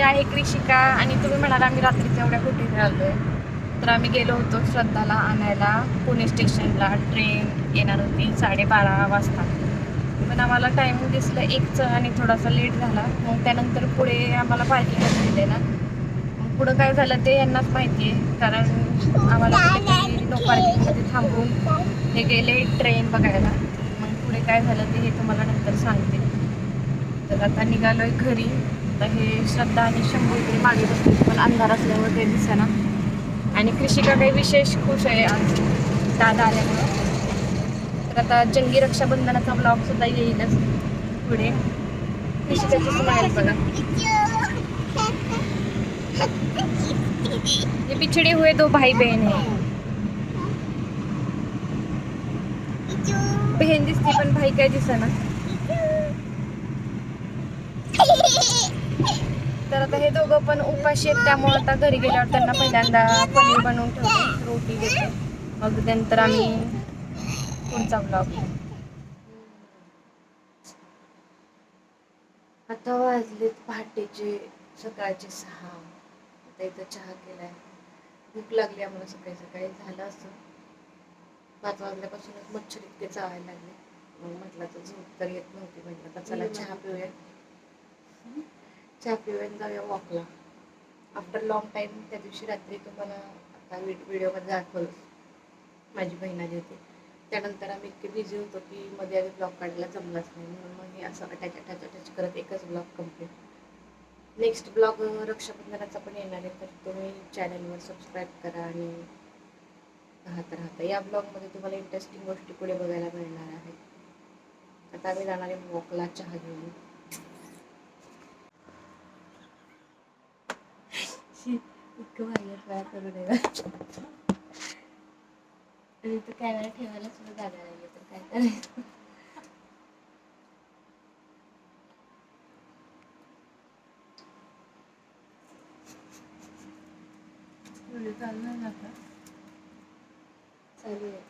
आहे कृषिका आणि तुम्ही म्हणाला आम्ही रात्रीच्या एवढ्या कुठे राहिलोय तर आम्ही गेलो होतो श्रद्धाला आणायला. पुणे स्टेशनला ट्रेन येणार होती साडेबारा वाजता. पण आम्हाला टाईम दिसलं एकचं आणि थोडासा लेट झाला. मग त्यानंतर पुढे आम्हाला पार्किंग दिले ना. मग पुढं काय झालं ते यांनाच माहिती आहे. कारण आम्हाला नो पार्किंगमध्ये थांबून हे गेले ट्रेन बघायला. मग पुढे काय झालं ते हे तुम्हाला नंतर सांगते. तर आता निघालोय घरी. आता हे श्रद्धा आणि शंभू इकडे मागे बसले पण अंधार असल्यामुळे ते दिसेना. आणि कृषिका काही विशेष खुश आहे आज. दादा आल्यामुळं. तर आता जंगी रक्षाबंधनाचा ब्लॉग सुद्धा येईलच पुढे. कृषिकाची स्माईल बघा. ये पिछड़े हुए दो भाई बहन है. बहीण दिसते पण भाई काय दिसेना. तर आता हे दोघं पण उपाशी आहेत त्यामुळे आता घरी गेल्यावर त्यांना पहिल्यांदा पनीर बनवून ठेवते रोटी देते मग नंतर आम्ही पुढचा ब्लॉग आता वाजलेत पहाटेचे सकाळचे सहा. आता इथं चहा केलाय. भूक लागली आम्हाला सकाळी सकाळी झालं असं. पाच वाजल्यापासूनच मच्छर इतके चावायला लागले. मग म्हटलं तर झोप तर येत नव्हती. म्हटलं तर चला चहा पिऊया. चहा पिऊया जाऊया वॉकला आफ्टर लॉंग टाईम त्या दिवशी रात्री तुम्हाला आता व्हिडिओमध्ये दाखवलं. माझी बहीण आली होती. त्यानंतर आम्ही इतके बिझी होतो की मध्ये आधी ब्लॉग काढायला जमलाच नाही. म्हणून मग हे असं अटॅच अटॅच अटॅच करत एकच ब्लॉग कंप्लीट नेक्स्ट ब्लॉग रक्षाबंधनाचा पण येणार आहे. तर तुम्ही चॅनलवर सबस्क्राईब करा आणि राहता राहता. या ब्लॉगमध्ये तुम्हाला इंटरेस्टिंग गोष्टी पुढे बघायला मिळणार आहेत. आता आम्ही जाणार आहे वॉकला चहा घेऊन. इतकं भारी ट्राय करू नये आणि इथं कॅमेरा ठेवायला सुद्धा जागा नाही तर काय करायचं चालू आहे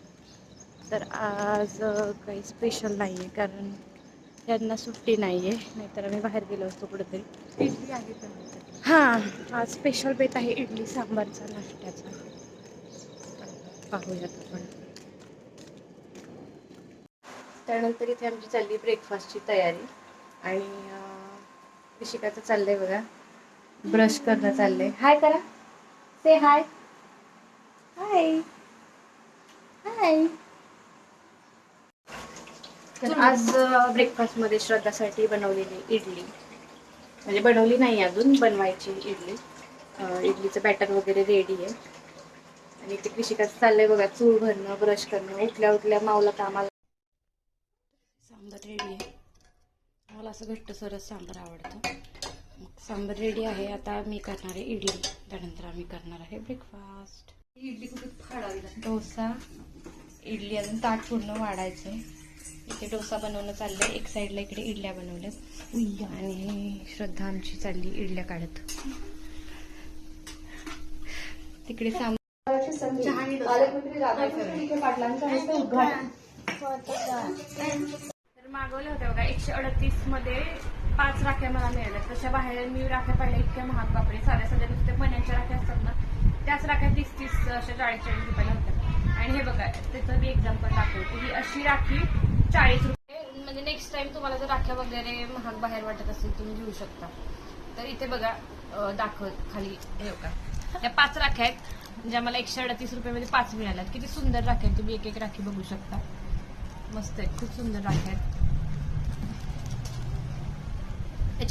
तर आज काही स्पेशल नाही आहे कारण त्यांना सुट्टी नाही आहे नाहीतर आम्ही बाहेर गेलो असतो कुठेतरी. इडली आहे हां आज स्पेशल बेत आहे इडली सांबारचा नाश्त्याचा. पाहूयात आपण. त्यानंतर इथे आमची चालली ब्रेकफास्टची तयारी. आणि ऋषिकाचं चाललंय बघा. ब्रश करणं चाललंय. हाय करा से हाय हाय हाय तर आज ब्रेकफास्टमध्ये श्रद्धासाठी बनवलेली इडली. म्हणजे बनवली नाही अजून बनवायची इडली. इडलीचं बॅटर वगैरे रेडी आहे. आणि ते कृषिकाचं चाललंय बघा चूळ भरणं ब्रश करणं उठल्या उठल्या मावला कामाला सांबर रेडी आहे. मला असं घट्ट सरस सांबर आवडतं. मग सांबर रेडी आहे. आता मी करणार आहे इडली. त्यानंतर आम्ही करणार आहे ब्रेकफास्ट ही इडली कुठे फाडावी डोसा. इडली अजून ताट पूर्ण वाढायचे इथे डोसा बनवणं चाललंय. एक साईडला इकडे इडल्या बनवल्यात. आणि श्रद्धा आमची चालली इडल्या काढत. तिकडे साम तर मागवल्या होत्या बघा एकशे अडतीसमध्ये पाच राख्या मला मिळाल्या तशा बाहेर मी राख्या पाहिल्या इतक्या महाग बापरे. साध्या साध्या नुसत्या पण्याच्या राख्या असतात ना त्याच राख्या तीस तीस अशा चाळीस चाळीस रुपयाला होत्या. आणि हे बघा त्याचं मी एक्झाम्पल दाखवते. ही अशी राखी चाळीस रुपये. म्हणजे नेक्स्ट टाइम तुम्हाला जर राख्या वगैरे महाग बाहेर वाटत असेल तुम्ही घेऊ शकता. तर इथे बघा दाखव खाली हे का त्या पाच राख्या आहेत ज्या मला एकशे अडतीस रुपयामध्ये पाच मिळाल्यात. किती सुंदर राख्या आहेत. तुम्ही एक एक राखी बघू शकता. मस्त आहेत खूप सुंदर राख्या आहेत.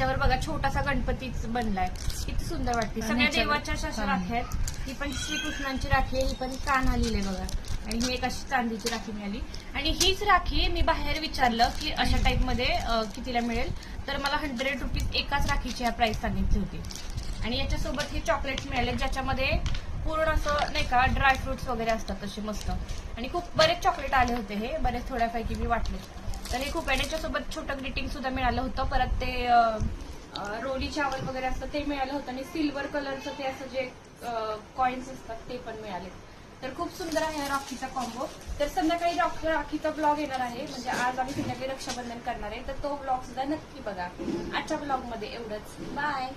त्याच्यावर बघा छोटासा गणपतीच बनलाय. किती सुंदर वाटते. सगळ्या देवाच्या अशा अशा हा. राख्या आहेत. ही पण श्रीकृष्णांची राखी आहे ही पण कान्हा लिहिले बघा. आणि ही एक अशी चांदीची राखी मिळाली. आणि हीच राखी मी बाहेर विचारलं की अशा टाईपमध्ये अं, कितीला मिळेल? तर मला हंड्रेड रुपीज एकाच राखीची ह्या प्राइस सांगितली होती. आणि याच्यासोबत हे चॉकलेट्स मिळाले ज्याच्यामध्ये पूर्ण असं नाही का ड्रायफ्रुट्स वगैरे असतात तसे मस्त. आणि खूप बरेच चॉकलेट आले होते हे. बरेच थोड्यापैकी मी वाटले. तर हे खूप आहे याच्यासोबत छोटं ग्रीटिंग सुद्धा मिळालं होतं. परत ते रोली चावल वगैरे असतं ते मिळालं होतं. आणि सिल्वर कलरचं ते असं जे कॉइन्स असतात ते पण मिळाले. तर खूप सुंदर आहे राखीचा कॉम्बो तर संध्याकाळी राखीचा ब्लॉग येणार आहे. म्हणजे आज आम्ही संध्याकाळी रक्षाबंधन करणार आहे. तर तो ब्लॉग सुद्धा नक्की बघा. आजच्या ब्लॉगमध्ये एवढंच. बाय